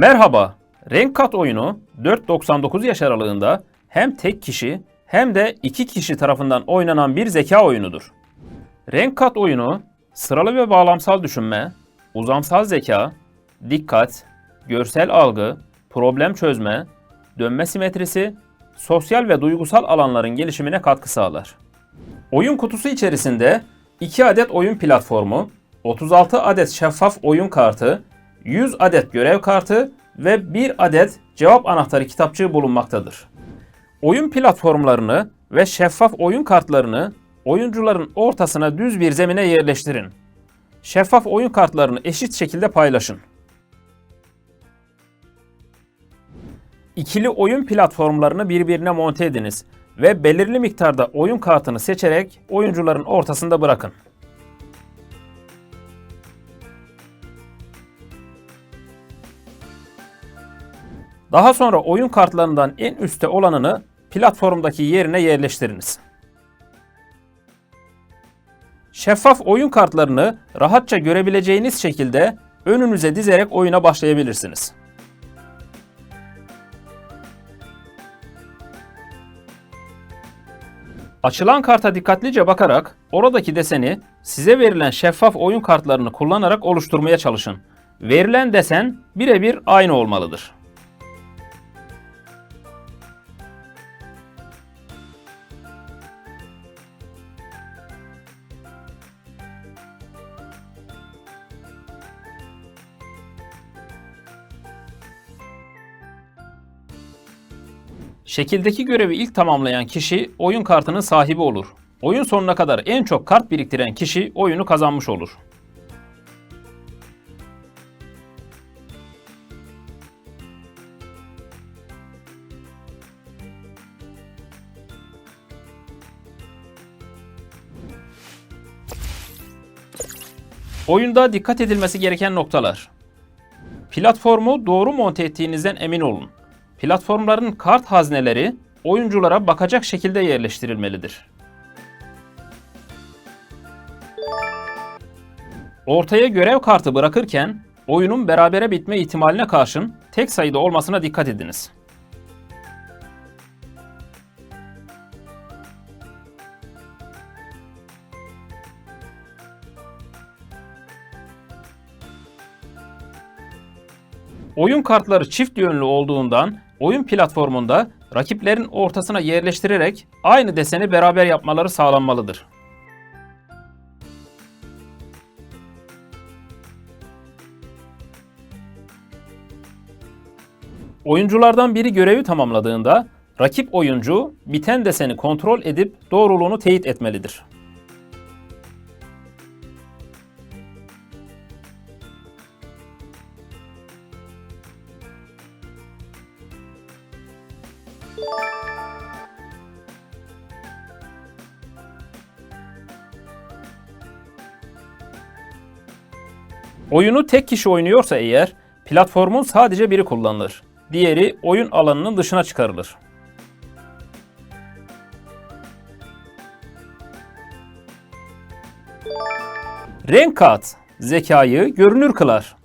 Merhaba. Renk kat oyunu 4-99 yaş aralığında hem tek kişi hem de iki kişi tarafından oynanan bir zeka oyunudur. Renk kat oyunu sıralı ve bağlamsal düşünme, uzamsal zeka, dikkat, görsel algı, problem çözme, dönme simetrisi, sosyal ve duygusal alanların gelişimine katkı sağlar. Oyun kutusu içerisinde 2 adet oyun platformu, 36 adet şeffaf oyun kartı, 100 adet görev kartı ve 1 adet cevap anahtarı kitapçığı bulunmaktadır. Oyun platformlarını ve şeffaf oyun kartlarını oyuncuların ortasına düz bir zemine yerleştirin. Şeffaf oyun kartlarını eşit şekilde paylaşın. İkili oyun platformlarını birbirine monte ediniz ve belirli miktarda oyun kartını seçerek oyuncuların ortasında bırakın. Daha sonra oyun kartlarından en üstte olanını platformdaki yerine yerleştiriniz. Şeffaf oyun kartlarını rahatça görebileceğiniz şekilde önünüze dizerek oyuna başlayabilirsiniz. Açılan karta dikkatlice bakarak oradaki deseni size verilen şeffaf oyun kartlarını kullanarak oluşturmaya çalışın. Verilen desen birebir aynı olmalıdır. Şekildeki görevi ilk tamamlayan kişi oyun kartının sahibi olur. Oyun sonuna kadar en çok kart biriktiren kişi oyunu kazanmış olur. Oyunda dikkat edilmesi gereken noktalar. Platformu doğru monte ettiğinizden emin olun. Platformların kart hazneleri oyunculara bakacak şekilde yerleştirilmelidir. Ortaya görev kartı bırakırken oyunun berabere bitme ihtimaline karşın tek sayıda olmasına dikkat ediniz. Oyun kartları çift yönlü olduğundan oyun platformunda rakiplerin ortasına yerleştirerek aynı deseni beraber yapmaları sağlanmalıdır. Oyunculardan biri görevi tamamladığında rakip oyuncu biten deseni kontrol edip doğruluğunu teyit etmelidir. Oyunu tek kişi oynuyorsa eğer platformun sadece biri kullanılır. Diğeri oyun alanının dışına çıkarılır. Renk kat zekayı görünür kılar.